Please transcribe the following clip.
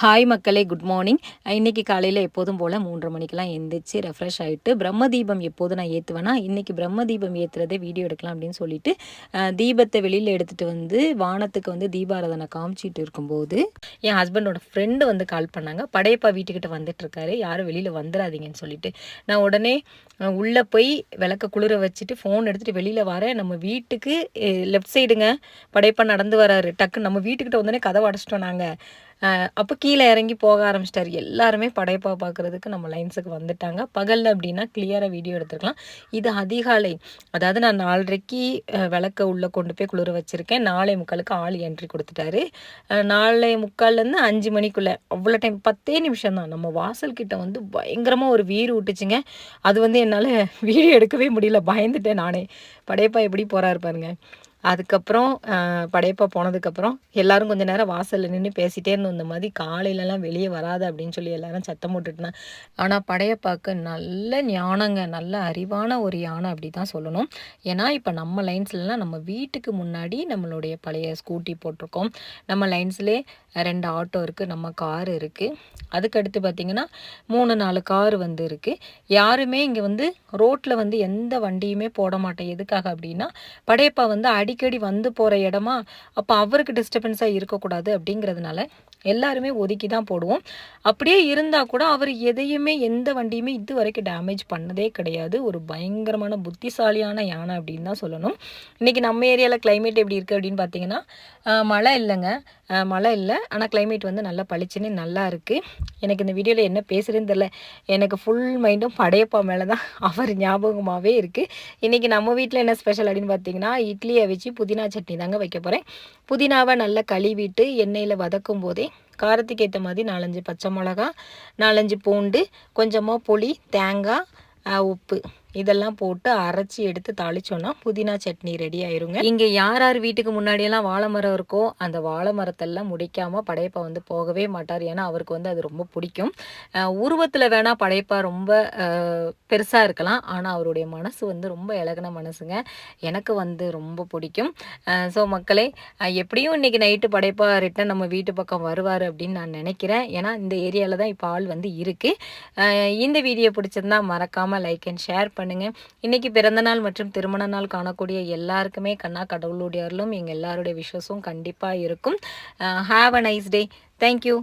Hi மக்களே good morning இன்றைக்கி காலையில் எப்போதும் போல் மூன்றரை மணிக்கெலாம் எழுந்திரிச்சு ரெஃப்ரெஷ் ஆகிட்டு பிரம்ம தீபம் எப்போது நான் ஏற்றுவேனா இன்றைக்கி பிரம்ம தீபம் ஏற்றுறதே வீடியோ எடுக்கலாம் அப்படின்னு சொல்லிட்டு தீபத்தை வெளியில் எடுத்துகிட்டு வந்து வானத்துக்கு வந்து தீபாராதனை காமிச்சிட்டு இருக்கும்போது என் ஹஸ்பண்டோட ஃப்ரெண்டு வந்து கால் பண்ணாங்க. படையப்பா வீட்டுக்கிட்ட வந்துட்டுருக்காரு யாரும் வெளியில் வந்துடாதீங்கன்னு சொல்லிட்டு. நான் உடனே உள்ளே போய் விளக்க குளிர வச்சுட்டு ஃபோன் எடுத்துகிட்டு வெளியில் வரேன். நம்ம வீட்டுக்கு லெஃப்ட் சைடுங்க படையப்பா நடந்து வராரு. டக்குன்னு நம்ம வீட்டுக்கிட்ட வந்தோடனே கதவை அடைச்சிட்டோம் நாங்கள் அப்போ கீழே இறங்கி போக ஆரம்பிச்சிட்டாரு. எல்லாருமே படைப்பா பார்க்குறதுக்கு நம்ம லைன்ஸுக்கு வந்துட்டாங்க. பகலில் அப்படின்னா கிளியராக வீடியோ எடுத்துருக்கலாம். இது அதிகாலை. அதாவது நான் நாலரைக்கு விளக்க உள்ளே கொண்டு போய் குளிர வச்சுருக்கேன். நாளை முக்காலுக்கு ஆள் என்ட்ரி கொடுத்துட்டாரு. அஹ், நாளை முக்கால்லேருந்து அஞ்சு மணிக்குள்ளே. அவ்வளோ டைம் பத்தே நிமிஷம் தான். நம்ம வாசல்கிட்ட வந்து பயங்கரமாக ஒரு வீடு விட்டுச்சுங்க. அது வந்து என்னால் வீடியோ எடுக்கவே முடியல. பயந்துட்டேன் நானே. படையப்பா எப்படி போகிறாரு பாருங்க. அதுக்கப்புறம் படையப்பா போனதுக்கப்புறம் எல்லாரும் கொஞ்ச நேரம் வாசலில் நின்று பேசிகிட்டே இருந்தோம். இந்த மாதிரி காலையிலலாம் வெளியே வராது அப்படின்னு சொல்லி எல்லாரும் சத்தம் போட்டுட்டுனா ஆனால் படையப்பாக்கு நல்ல ஞானங்க நல்ல அறிவான ஒரு யானை அப்படி தான் சொல்லணும். ஏன்னா இப்போ நம்ம லைன்ஸ்லலாம் நம்ம வீட்டுக்கு முன்னாடி நம்மளுடைய பழைய ஸ்கூட்டி போட்டிருக்கோம். நம்ம லைன்ஸ்லே ரெண்டு ஆட்டோ இருக்குது நம்ம கார் இருக்குது அதுக்கடுத்து பார்த்திங்கன்னா மூணு நாலு கார் வந்து இருக்குது யாருமே இங்கே வந்து ரோட்டில் வந்து எந்த வண்டியுமே போட மாட்டேன். எதுக்காக அப்படின்னா படையப்பா வந்து அடி அடிக்கடி வந்து போகிற இடமா அப்போ அவருக்கு டிஸ்டர்பன்ஸாக இருக்கக்கூடாது அப்படிங்கிறதுனால எல்லாருமே ஒதுக்கி தான் போடுவோம். அப்படியே இருந்தால் கூட அவர் எதையுமே எந்த வண்டியுமே இது வரைக்கும் டேமேஜ் பண்ணதே கிடையாது. ஒரு பயங்கரமான புத்திசாலியான யானை அப்படின்னு தான் சொல்லணும். இன்றைக்கி நம்ம ஏரியாவில் கிளைமேட் எப்படி இருக்குது அப்படின்னு பார்த்தீங்கன்னா மழை இல்லைங்க. மழை இல்லை. ஆனால் கிளைமேட் வந்து நல்லா பளிச்சுன்னு நல்லா இருக்குது எனக்கு இந்த வீடியோவில் என்ன பேசுகிறேன்னு தெரில எனக்கு ஃபுல் மைண்டும் படையப்பா மேலே தான் அவர் ஞாபகமாகவே இருக்குது இன்றைக்கி நம்ம வீட்டில் என்ன ஸ்பெஷல் அப்படின்னு பார்த்தீங்கன்னா இட்லியை வச்சு புதினா சட்னி தாங்க வைக்க போகிறேன் புதினாவை நல்லா கழுவிட்டு எண்ணெயில் வதக்கும் போதே காரத்துக்கு ஏற்ற மாதிரி நாலஞ்சு பச்சை மிளகா நாலஞ்சு பூண்டு கொஞ்சமாக புளி தேங்காய் உப்பு. இதெல்லாம் போட்டு அரைச்சி எடுத்து தாளிச்சோன்னா புதினா சட்னி ரெடி ஆயிருங்க. இங்கே யார் யார் வீட்டுக்கு முன்னாடியெல்லாம் வாழை மரம் இருக்கோ அந்த வாழை மரத்தெல்லாம் முடிக்காம படையப்பா வந்து போகவே மாட்டார். ஏன்னா அவருக்கு வந்து அது ரொம்ப பிடிக்கும். உருவத்தில் வேணா படையப்பா ரொம்ப பெருசாக இருக்கலாம். ஆனால் அவருடைய மனசு வந்து ரொம்ப இலகின மனசுங்க. எனக்கு வந்து ரொம்ப பிடிக்கும். ஸோ மக்களே எப்படியும் இன்னைக்கு நைட்டு படைப்பா ரிட்டன் நம்ம வீட்டு பக்கம் வருவார் அப்படின்னு நான் நினைக்கிறேன். ஏன்னா இந்த ஏரியாவில் தான் இப்போ ஆள் வந்து இருக்குது இந்த வீடியோ பிடிச்சிருந்தா மறக்காமல் லைக் அண்ட் ஷேர் பண்ணி பண்ணுங்கள் இன்னைக்கு பிறந்த நாள் மற்றும் திருமண நாள் காணக்கூடிய எல்லாருக்குமே கண்ணா கடவுளுடைய அருளும் எங்கள் எல்லாருடைய விஷஸும் கண்டிப்பாக இருக்கும். Have a nice day thank you